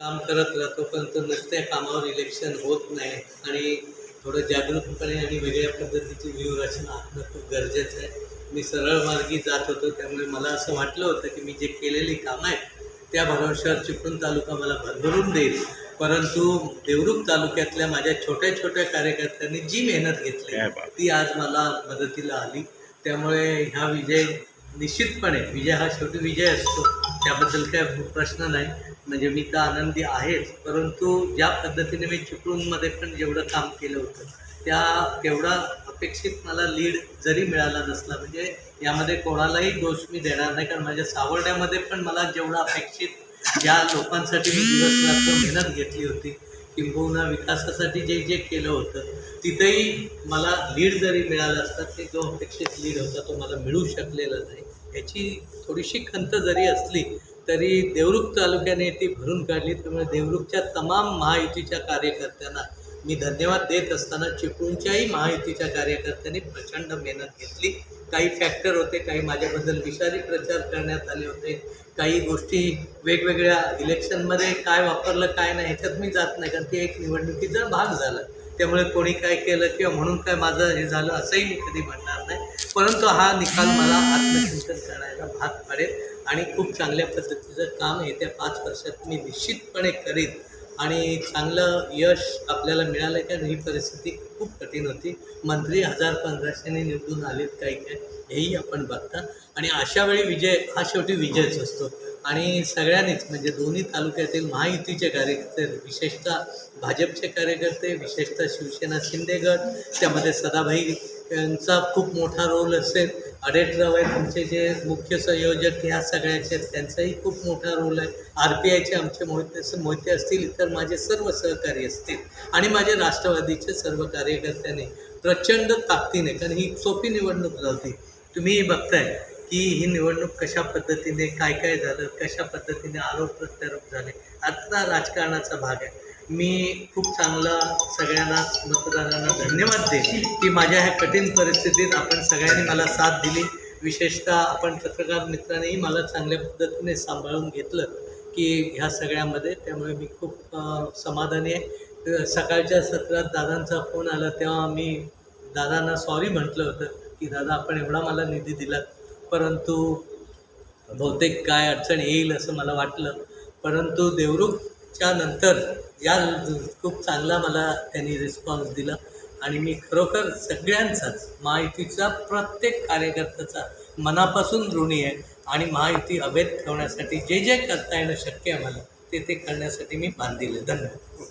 काम करत राहतो पण तो नुसत्या कामावर इलेक्शन होत नाही आणि थोडं जागरूकपणे आणि वेगळ्या पद्धतीची व्यूहरचना आखणं खूप गरजेचं आहे. मी सरळ मार्गी जात होतो त्यामुळे मला असं वाटलं होतं की मी जे केलेली कामं आहेत त्या भरवशावर चिपळूण तालुका मला भरभरून देईल. परंतु देवरुख तालुक्यातल्या माझ्या छोट्या छोट्या कार्यकर्त्यांनी जी मेहनत घेतली. ती आज मला मदतीला आली. त्यामुळे ह्या विजय निश्चितपणे विजय हा शेवटी विजय असतो. त्याबद्दल काय प्रश्न नाही. म्हणजे मी तर आनंदी आहेच. परंतु ज्या पद्धतीने मी चिपळूणमध्ये पण जेवढं काम केलं होतं त्या तेवढा अपेक्षित मला लीड जरी मिळाला नसला म्हणजे यामध्ये कोणालाही दोष मी देणार नाही. कारण माझ्या सावरण्यामध्ये पण मला जेवढा अपेक्षित ज्या लोकांसाठी मी दिवस रात्र मेहनत घेतली होती किंबहुना विकासासाठी जे जे केलं होतं तिथेही मला लीड जरी मिळाला असता ते जो अपेक्षित लीड होता तो मला मिळू शकलेला नाही. याची थोडीशी खंत जरी असली तरी देवरुख तालुक्याने ती भरून काढली. त्यामुळे देवरुखच्या तमाम महायुतीच्या कार्यकर्त्यांना मी धन्यवाद देत असताना चिपळूणच्याही महायुतीच्या कार्यकर्त्यांनी प्रचंड मेहनत घेतली. काही फॅक्टर होते काही माझ्याबद्दल विषारी प्रचार करण्यात आले होते. काही गोष्टी वेगवेगळ्या इलेक्शनमध्ये काय वापरलं काय नाही ह्याच्यात मी जात नाही. कारण ते एक निवडणुकीचा भाग झाला. त्यामुळे कोणी काय केलं किंवा म्हणून काय माझं हे झालं असंही मी कधी म्हणणार नाही. परंतु हा निकाल मला आत्मचिंतन करायला भाग पाडेल आणि खूप चांगल्या पद्धतीचं काम येत्या पाच वर्षात मी निश्चितपणे करीन. आणि चांगलं यश आपल्याला मिळालं कारण ही परिस्थिती खूप कठीण होती. मंत्री हजार पंधराशेने निवडून आलेत काही काय हेही आपण बघता. आणि अशा वेळी विजय हा शेवटी विजयच असतो. आणि सगळ्यांनीच म्हणजे दोन्ही तालुक्यातील महायुतीचे कार्यकर्ते विशेषतः भाजपचे कार्यकर्ते विशेषतः शिवसेना शिंदे गट त्यामध्ये सदाभाई यांचा खूप मोठा रोल असेल. अडेटराव आहे तुमचे जे मुख्य संयोजक ह्या सगळ्याचे आहेत, त्यांचाही खूप मोठा रोल आहे. आर पी आयचे आमचे मोहिते मोहिते असतील इतर माझे सर्व सहकारी असतील. आणि माझे राष्ट्रवादीचे सर्व कार्यकर्त्यांनी प्रचंड ताकदीने कारण ही सोपी निवडणूक नव्हती तुम्हीही बघताय. की ही निवडणूक कशा पद्धतीने काय काय झालं कशा पद्धतीने आरोप प्रत्यारोप झाले आता राजकारणाचा भाग आहे. मी खूप चांगला सगळ्यांना मतदारांना धन्यवाद देईन की माझ्या ह्या कठीण परिस्थितीत आपण सगळ्यांनी मला साथ दिली. विशेषतः आपण पत्रकार मित्रांनीही मला चांगल्या पद्धतीने सांभाळून घेतलं की ह्या सगळ्यामध्ये. त्यामुळे मी खूप समाधानी आहे. सकाळच्या सत्रात दादांचा फोन आला तेव्हा मी दादांना सॉरी म्हटलं होतं की दादा आपण एवढा मला निधी दिला परंतु बहुतेक काय अडचण येईल असं मला वाटलं. परंतु देवरुखच्या नंतर या खूप चांगला मला त्यांनी रिस्पॉन्स दिला. आणि मी खरोखर सगळ्यांचाच महायुतीचा प्रत्येक कार्यकर्त्याचा मनापासून ऋणी आहे. आणि महायुती अभेद ठेवण्यासाठी जे जे करता येणं शक्य आहे मला ते ते करण्यासाठी मी बांधिले धन्यवाद.